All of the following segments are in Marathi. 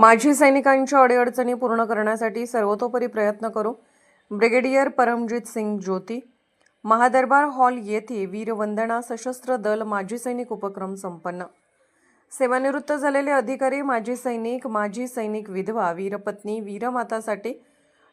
माजी सैनिकांच्या अडीअडचणी पूर्ण करण्यासाठी सर्वतोपरी प्रयत्न करू. ब्रिगेडियर परमजित सिंग ज्योती महादरबार हॉल येथे वीरवंदना सशस्त्र दल माजी सैनिक उपक्रम संपन्न. सेवानिवृत्त झालेले अधिकारी माजी सैनिक माजी सैनिक विधवा वीरपत्नी वीरमातासाठी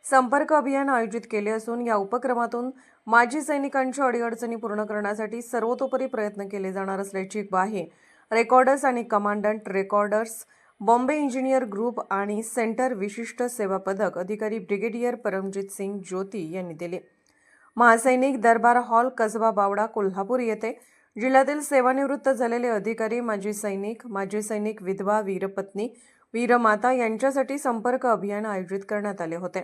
संपर्क अभियान आयोजित केले असून या उपक्रमातून माजी सैनिकांच्या अडीअडचणी पूर्ण करण्यासाठी सर्वतोपरी प्रयत्न केले जाणार असल्याची ग्वाही रेकॉर्डर्स आणि commandant recorders Bombay engineer group आणि सेंटर विशिष्ट सेवा पदक अधिकारी ब्रिगेडियर परमजित सिंग ज्योती यांनी दिले. महासैनिक दरबार हॉल कसबा बावडा कोल्हापूर येथे जिल्ह्यातील सेवानिवृत्त झालेले अधिकारी माजी सैनिक माजी सैनिक विधवा वीरपत्नी वीरमाता यांच्यासाठी संपर्क अभियान आयोजित करण्यात आले होते.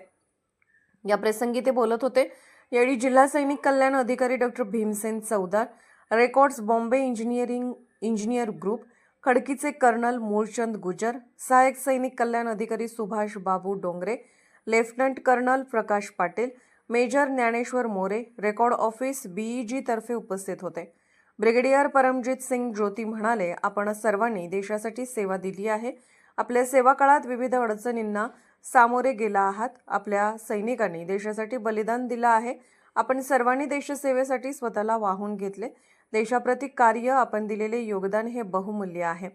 या प्रसंगी ते बोलत होते यावेळी जिल्हा सैनिक कल्याण अधिकारी doctor Bhimsen Choudar records Bombay engineering engineer group खडकीचे colonel Mulchand Gujar सहाय्यक सैनिक कल्याण अधिकारी Subhash Babu Dongre lieutenant colonel Prakash Patil major Dnyaneshwar More record office BEG तर्फे उपस्थित होते. ब्रिगेडियर परमजित सिंग ज्योती म्हणाले आपण सर्वांनी देशासाठी सेवा दिली आहे. आपल्या सेवा काळात विविध अडचणींना सामोरे गेला आहात. आपल्या सैनिकांनी देशासाठी बलिदान दिलं आहे. आपण सर्वांनी देशसेवेसाठी स्वतःला वाहून घेतले. देशाप्रती कार्य आपण दिलेले योगदान हे बहुमूल्य आहे.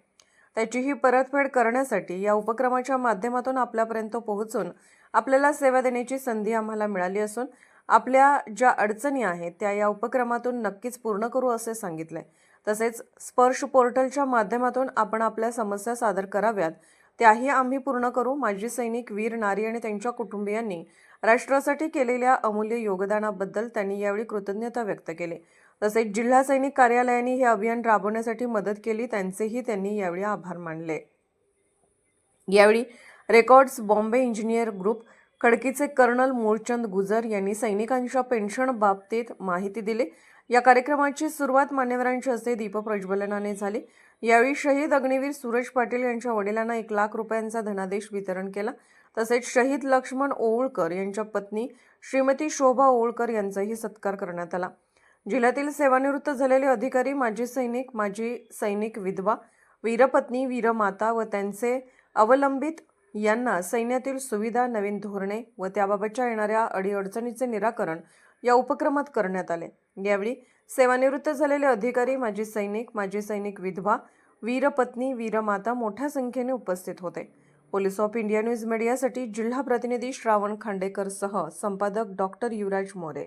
त्याची ही परतफेड करण्यासाठी या उपक्रमाच्या माध्यमातून आपल्यापर्यंत पोहोचून आपल्याला सेवा देण्याची संधी आम्हाला मिळाली असून आपल्या ज्या अडचणी आहेत त्या या उपक्रमातून नक्कीच पूर्ण करू असे सांगितले. तसेच स्पर्श पोर्टलच्या माध्यमातून आपण आपल्या समस्या सादर कराव्यात त्याही आम्ही पूर्ण करू. माजी सैनिक वीर नारी आणि त्यांच्या कुटुंबियांनी राष्ट्रासाठी केलेल्या अमूल्य योगदानाबद्दल त्यांनी यावेळी कृतज्ञता व्यक्त केली. तसेच जिल्हा सैनिक कार्यालयाने हे अभियान राबवण्यासाठी मदत केली त्यांचेही त्यांनी यावेळी आभार मानले. यावेळी रेकॉर्ड्स बॉम्बे इंजिनियर ग्रुप खडकीचे कर्नल मूळचंद गुजर यांनी सैनिकांच्या पेन्शन बाबतीत माहिती दिली. या कार्यक्रमाची सुरुवात मान्यवरांच्या हस्ते दीपप्रज्वलनाने झाली. यावेळी शहीद अग्निवीर सूरज पाटील यांच्या वडिलांना एक लाख रुपयांचा धनादेश वितरण केला. तसेच शहीद लक्ष्मण ओवळकर यांच्या पत्नी श्रीमती शोभा ओवळकर यांचाही सत्कार करण्यात आला. जिल्ह्यातील सेवानिवृत्त झालेले अधिकारी माजी सैनिक माजी सैनिक विधवा वीरपत्नी वीरमाता व त्यांचे अवलंबित यांना सैन्यातील सुविधा नवीन धोरणे व त्याबाबतच्या येणाऱ्या अडीअडचणीचे निराकरण या उपक्रमात करण्यात आले. यावेळी सेवानिवृत्त झालेले अधिकारी माजी सैनिक माजी सैनिक विधवा वीरपत्नी वीरमाता मोठ्या संख्येने उपस्थित होते. पोलीस ऑफ इंडिया न्यूज मीडियासाठी जिल्हा प्रतिनिधी श्रावण खांडेकरसह संपादक डॉक्टर युवराज मोरे.